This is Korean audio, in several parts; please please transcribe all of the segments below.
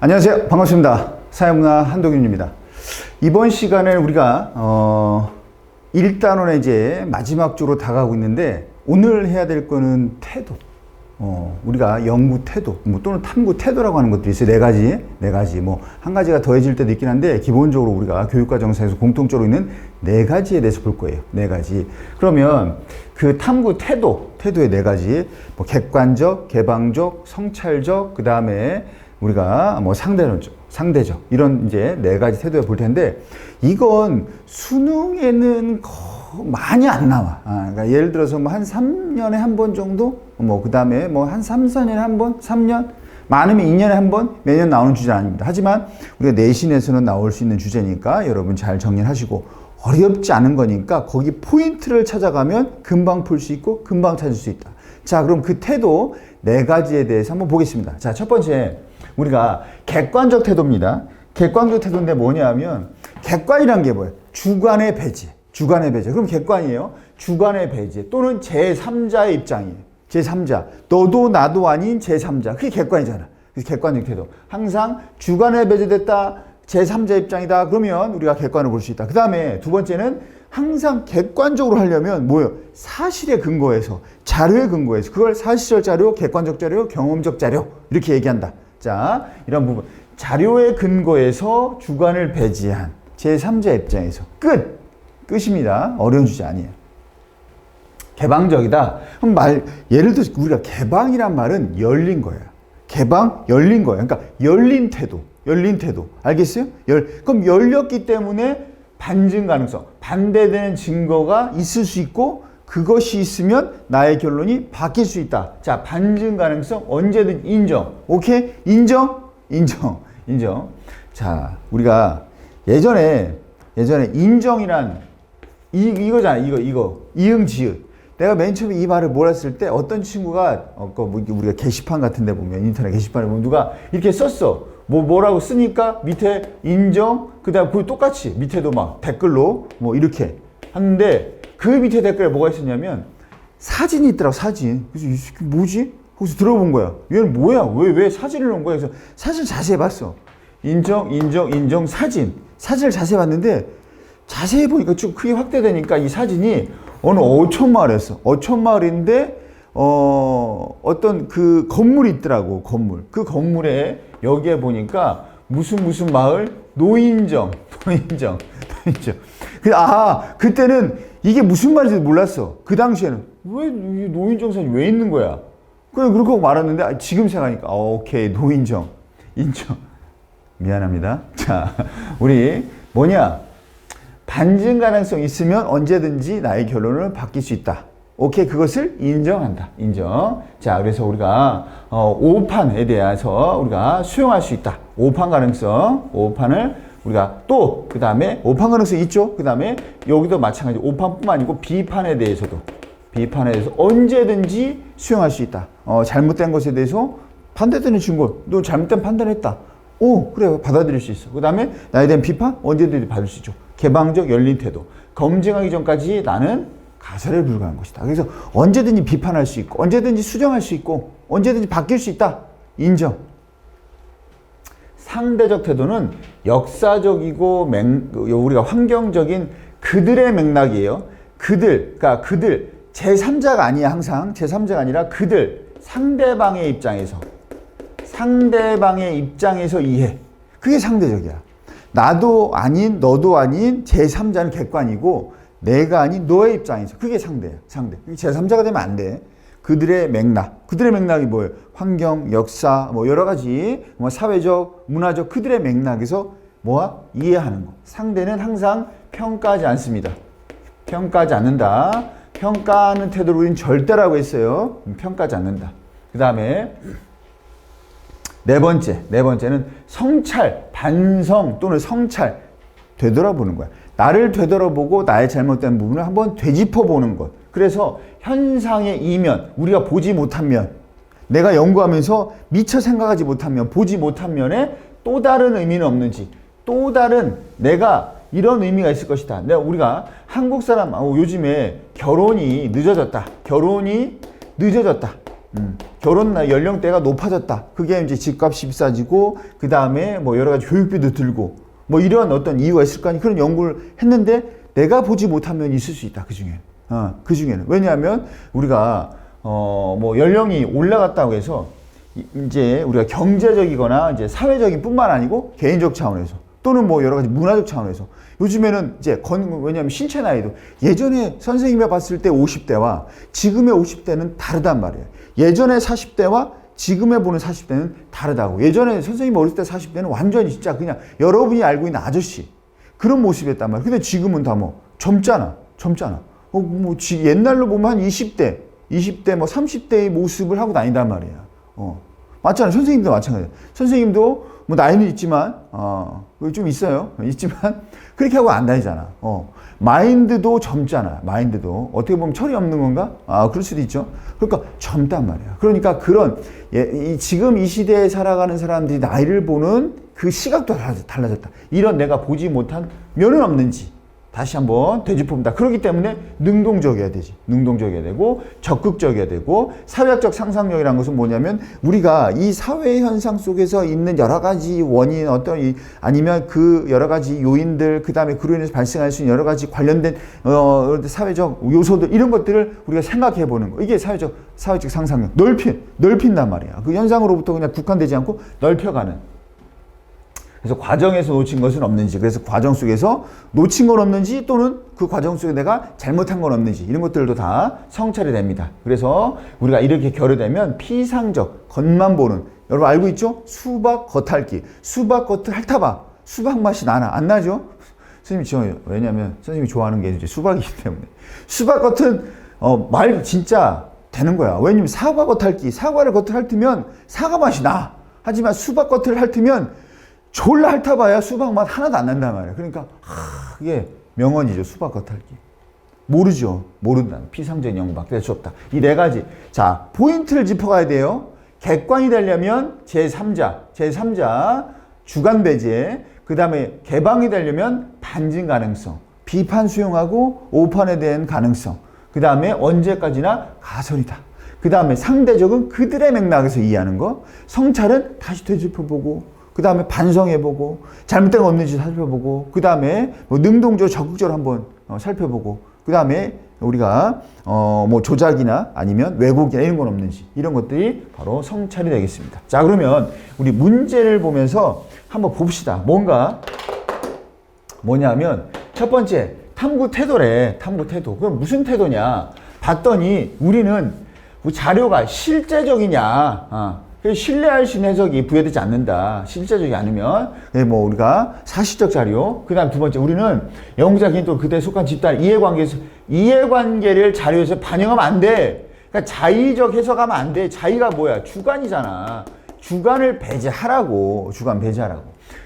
안녕하세요. 반갑습니다. 사회문화 한동윤입니다. 이번 시간에 우리가 어, 1단원의 이제 마지막 주로 다가가고 있는데 오늘 해야 될 거는 태도. 어, 우리가 연구 태도, 뭐 또는 탐구 태도라고 하는 것들이 있어요. 네 가지, 네 가지. 뭐, 한 가지가 더해질 때도 있긴 한데, 기본적으로 우리가 교육과정에서 공통적으로 있는 네 가지에 대해서 볼 거예요. 네 가지. 그러면 그 탐구 태도, 태도의 네 가지, 뭐, 객관적, 개방적, 성찰적, 그 다음에 우리가 뭐 상대론적, 상대적, 이런 이제 네 가지 태도에 볼 텐데, 이건 수능에는 거 많이 안 나와. 아, 그러니까 예를 들어서 뭐 한 3년에 한 번 정도, 뭐 그 다음에 뭐 한 3, 4년에 한 번, 3년, 많으면 2년에 한 번 매년 나오는 주제 아닙니다. 하지만 우리가 내신에서는 나올 수 있는 주제니까 여러분 잘 정리하시고 어렵지 않은 거니까 거기 포인트를 찾아가면 금방 풀 수 있고 금방 찾을 수 있다. 자, 그럼 그 태도 네 가지에 대해서 한번 보겠습니다. 자, 첫 번째 우리가 객관적 태도입니다. 객관적 태도인데 뭐냐면 객관이란 게 뭐예요? 주관의 배제. 주관의 배제. 그럼 객관이에요. 주관의 배제 또는 제3자의 입장이에요. 제3자. 너도 나도 아닌 제3자. 그게 객관이잖아. 그래서 객관적 태도. 항상 주관에 배제됐다. 제3자 입장이다. 그러면 우리가 객관을 볼 수 있다. 그 다음에 두 번째는 항상 객관적으로 하려면 뭐예요? 사실에 근거해서, 자료에 근거해서. 그걸 사실적 자료, 객관적 자료, 경험적 자료. 이렇게 얘기한다. 자, 이런 부분. 자료에 근거해서 주관을 배제한 제3자 입장에서. 끝! 끝입니다. 어려운 주제 아니에요. 개방적이다. 그럼 말, 예를 들어서 우리가 개방이란 말은 열린 거야. 개방, 열린 거야. 그러니까 열린 태도. 열린 태도. 알겠어요? 열, 그럼 열렸기 때문에 반증 가능성, 반대되는 증거가 있을 수 있고 그것이 있으면 나의 결론이 바뀔 수 있다. 자, 반증 가능성 언제든 인정. 오케이? 인정? 인정. 인정. 자, 우리가 예전에 예전에 인정이란 이 이거잖아. 이거 이거. 이응 지읒. 내가 맨 처음에 이 말을 몰았을 때 어떤 친구가 어, 그 뭐, 우리가 게시판 같은 데 보면 인터넷 게시판에 보면 누가 이렇게 썼어. 뭐 뭐라고 쓰니까 밑에 인정 그다음 그 똑같이 밑에도 막 댓글로 뭐 이렇게 하는데 그 밑에 댓글에 뭐가 있었냐면 사진이 있더라고 사진. 그래서 이 새끼 뭐지? 거기서 들어본 거야. 얘는 뭐야? 왜 왜 사진을 넣은 거야? 그래서 사진 자세히 봤어. 인정, 인정, 인정, 사진. 사진을 자세히 봤는데 자세히 보니까 쭉 크게 확대되니까 이 사진이 어느 어촌 마을이었어. 어촌 마을인데 어 어떤 그 건물이 있더라고 건물. 그 건물에 여기에 보니까 무슨 무슨 마을 노인정, 노인정, 노인정. 그, 아 그때는 이게 무슨 말인지 몰랐어. 그 당시에는 왜이 노인정 사진 왜 있는 거야? 그래 그렇게 말았는데 아, 지금 생각하니까 아, 오케이 노인정 인정. 미안합니다. 자 우리 뭐냐? 반증 가능성 있으면 언제든지 나의 결론을 바뀔 수 있다. 오케이, 그것을 인정한다. 인정. 자, 그래서 우리가, 어, 오판에 대해서 우리가 수용할 수 있다. 오판 가능성, 오판을 우리가 또, 그 다음에 오판 가능성 있죠? 그 다음에 여기도 마찬가지 오판뿐만 아니고 비판에 대해서도, 비판에 대해서 언제든지 수용할 수 있다. 어, 잘못된 것에 대해서 반대되는 증거, 너 잘못된 판단했다. 오, 그래, 받아들일 수 있어. 그 다음에 나에 대한 비판 언제든지 받을 수 있죠. 개방적 열린 태도. 검증하기 전까지 나는 가설에 불과한 것이다. 그래서 언제든지 비판할 수 있고, 언제든지 수정할 수 있고, 언제든지 바뀔 수 있다. 인정. 상대적 태도는 역사적이고 맹, 우리가 환경적인 그들의 맥락이에요. 그들, 그러니까 그들, 제3자가 아니야, 항상. 제3자가 아니라 그들, 상대방의 입장에서. 상대방의 입장에서 이해. 그게 상대적이야. 나도 아닌 너도 아닌 제3자는 객관이고 내가 아닌 너의 입장에서 그게 상대야. 상대. 제3자가 되면 안 돼. 그들의 맥락. 그들의 맥락이 뭐예요? 환경, 역사, 뭐 여러 가지 뭐 사회적, 문화적 그들의 맥락에서 뭐야? 이해하는 거. 상대는 항상 평가하지 않습니다. 평가하지 않는다. 평가하는 태도를 우리는 절대라고 했어요. 평가하지 않는다. 그 다음에 네 번째, 네 번째는 성찰, 반성 또는 성찰, 되돌아보는 거야. 나를 되돌아보고 나의 잘못된 부분을 한번 되짚어보는 것. 그래서 현상의 이면, 우리가 보지 못한 면, 내가 연구하면서 미처 생각하지 못한 면, 보지 못한 면에 또 다른 의미는 없는지, 또 다른 내가 이런 의미가 있을 것이다. 내가 우리가 한국 사람 어, 요즘에 결혼이 늦어졌다. 결혼이 늦어졌다. 음, 결혼 나- 연령대가 높아졌다. 그게 이제 집값이 비싸지고 그 다음에 뭐 여러 가지 교육비도 들고 뭐 이런 어떤 이유가 있을 거 아니 그런 연구를 했는데 내가 보지 못한 면이 있을 수 있다. 그 중에. 어, 그 중에는 왜냐하면 우리가 어, 뭐 연령이 올라갔다고 해서 이- 이제 우리가 경제적이거나 이제 사회적인 뿐만 아니고 개인적 차원에서 또는 뭐 여러 가지 문화적 차원에서 요즘에는 이제 건 왜냐하면 신체 나이도 예전에 선생님이 봤을 때 50대와 지금의 50대는 다르단 말이에요. 예전에 40대와 지금에 보는 40대는 다르다고. 예전에 선생님 어렸을 때 40대는 완전히 진짜 그냥 여러분이 알고 있는 아저씨 그런 모습이었단 말이에요. 근데 지금은 다 뭐 젊잖아. 젊잖아. 어, 뭐 지- 옛날로 보면 한 20대, 20대 뭐 30대의 모습을 하고 다닌단 말이야. 어. 맞잖아요. 선생님도 마찬가지예요. 선생님도 뭐 나이는 있지만 어, 그좀 있어요. 있지만 그렇게 하고 안 다니잖아. 어. 마인드도 젊잖아. 마인드도 어떻게 보면 철이 없는 건가? 아 그럴 수도 있죠. 그러니까 젊단 말이야. 그러니까 그런 예, 이, 지금 이 시대에 살아가는 사람들이 나이를 보는 그 시각도 달라졌- 달라졌다. 이런 내가 보지 못한 면은 없는지 다시 한번 되짚어본다. 그렇기 때문에 능동적이어야 되지. 능동적이어야 되고 적극적이어야 되고 사회학적 상상력이라는 것은 뭐냐면 우리가 이 사회 현상 속에서 있는 여러 가지 원인 어떤 이 아니면 그 여러 가지 요인들 그다음에 그로 인해서 발생할 수 있는 여러 가지 관련된 어 사회적 요소들 이런 것들을 우리가 생각해 보는 거. 이게 사회적 사회적 상상력. 넓힌 넓힌단 말이야. 그 현상으로부터 그냥 국한되지 않고 넓혀 가는 그래서 과정에서 놓친 것은 없는지, 그래서 과정 속에서 놓친 건 없는지 또는 그 과정 속에 내가 잘못한 건 없는지 이런 것들도 다 성찰이 됩니다. 그래서 우리가 이렇게 결여되면 피상적 겉만 보는 여러분 알고 있죠? 수박 겉핥기, 수박 겉을 핥아봐, 수박 맛이 나나 안 나죠? 선생님이 저 왜냐면 선생님이 좋아하는 게 이제 수박이기 때문에 수박 겉은 어, 말 진짜 되는 거야. 왜냐면 사과 겉핥기, 사과를 겉을 핥으면 사과 맛이 나. 하지만 수박 겉을 핥으면 졸라 핥아봐야 수박 맛 하나도 안 난단 말이야. 그러니까 하, 이게 명언이죠. 수박 겉핥기. 모르죠. 모른다. 피상적인 영밖에 될수 없다. 이 네 가지. 자, 포인트를 짚어가야 돼요. 객관이 되려면 제3자, 제3자 주관 배제, 그 다음에 개방이 되려면 반증 가능성, 비판 수용하고 오판에 대한 가능성, 그 다음에 언제까지나 가설이다. 그 다음에 상대적은 그들의 맥락에서 이해하는 거, 성찰은 다시 되짚어보고, 그 다음에 반성해보고, 잘못된 거 없는지 살펴보고, 그 다음에 뭐 능동적으로 적극적으로 한번 어, 살펴보고, 그 다음에 우리가 어 뭐 조작이나 아니면 왜곡이나 이런 건 없는지 이런 것들이 바로 성찰이 되겠습니다. 자 그러면 우리 문제를 보면서 한번 봅시다. 뭔가 뭐냐면 첫 번째 탐구 태도래 탐구 태도 그럼 무슨 태도냐 봤더니 우리는 우리 자료가 실제적이냐 아, 그래서 신뢰할 수 있는 해석이 부여되지 않는다 실제적이 예, 뭐 우리가 사실적 자료 그 다음 두 번째 우리는 영구자긴 또 그때 속한 집단 이해관계에서 이해관계를 자료에서 반영하면 안 돼 그러니까 자의적 해석하면 안 돼 자의가 뭐야 주관이잖아 주관을 배제하라고 주관 배제하라고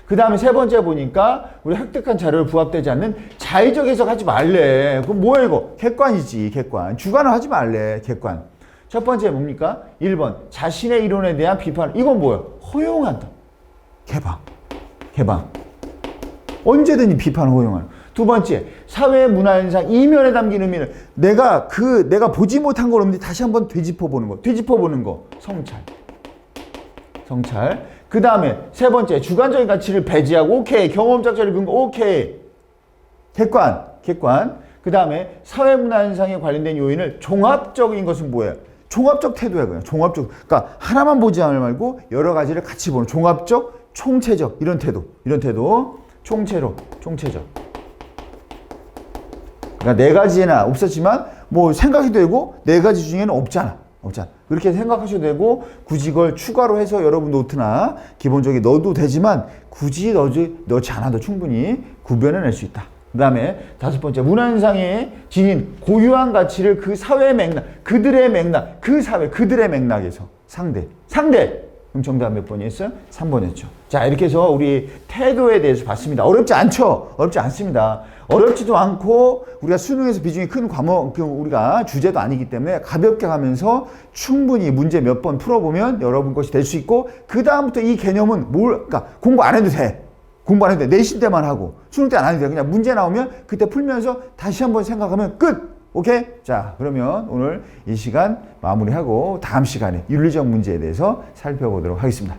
그 다음에 세 번째 보니까 우리 획득한 자료를 부합되지 않는 자의적 해석하지 말래. 그럼 뭐야 이거? 객관이지 객관. 주관을 하지 말래 객관. 첫 번째 뭡니까? 1번 자신의 이론에 대한 비판. 이건 뭐야? 허용한다. 개방. 개방. 언제든지 비판을 허용하는. 두 번째, 사회 문화 현상 이면에 담긴 의미를 내가 그 내가 보지 못한 걸 없는데 다시 한번 되짚어 보는 거. 되짚어 보는 거. 성찰. 성찰. 그 다음에 세 번째 주관적인 가치를 배제하고 오케이 경험적 자료 근거 오케이 객관 객관 그 다음에 사회 문화 현상에 관련된 요인을 종합적인 것은 뭐예요? 종합적 태도야 그냥 종합적 그러니까 하나만 보지 말고 여러 가지를 같이 보는 종합적 총체적 이런 태도 이런 태도 총체로 총체적 그러니까 네 가지나 없었지만 뭐 생각이 되고 네 가지 중에는 없잖아. 없잖아. 그렇게 생각하셔도 되고 굳이 이걸 추가로 해서 여러분 노트나 기본적인 넣어도 되지만 굳이 넣지, 넣지 않아도 충분히 구별해낼 수 있다. 그 다음에 다섯 번째 문화현상에 지닌 고유한 가치를 그 사회 맥락, 그들의 맥락, 그 사회, 그들의 맥락에서 상대, 상대. 그럼 정답 몇 번이었어요? 3번이었죠. 자, 이렇게 해서 우리 태도에 대해서 봤습니다. 어렵지 않죠? 어렵지 않습니다. 어렵지도 않고 우리가 수능에서 비중이 큰 과목, 그 우리가 주제도 아니기 때문에 가볍게 가면서 충분히 문제 몇 번 풀어보면 여러분 것이 될 수 있고, 그 다음부터 이 개념은 뭘, 그러니까 공부 안 해도 돼. 공부 안 해도 돼. 내신 때만 하고. 수능 때 안 해도 돼. 그냥 문제 나오면 그때 풀면서 다시 한번 생각하면 끝! 오케이? 자, 그러면 오늘 이 시간 마무리하고 다음 시간에 윤리적 문제에 대해서 살펴보도록 하겠습니다.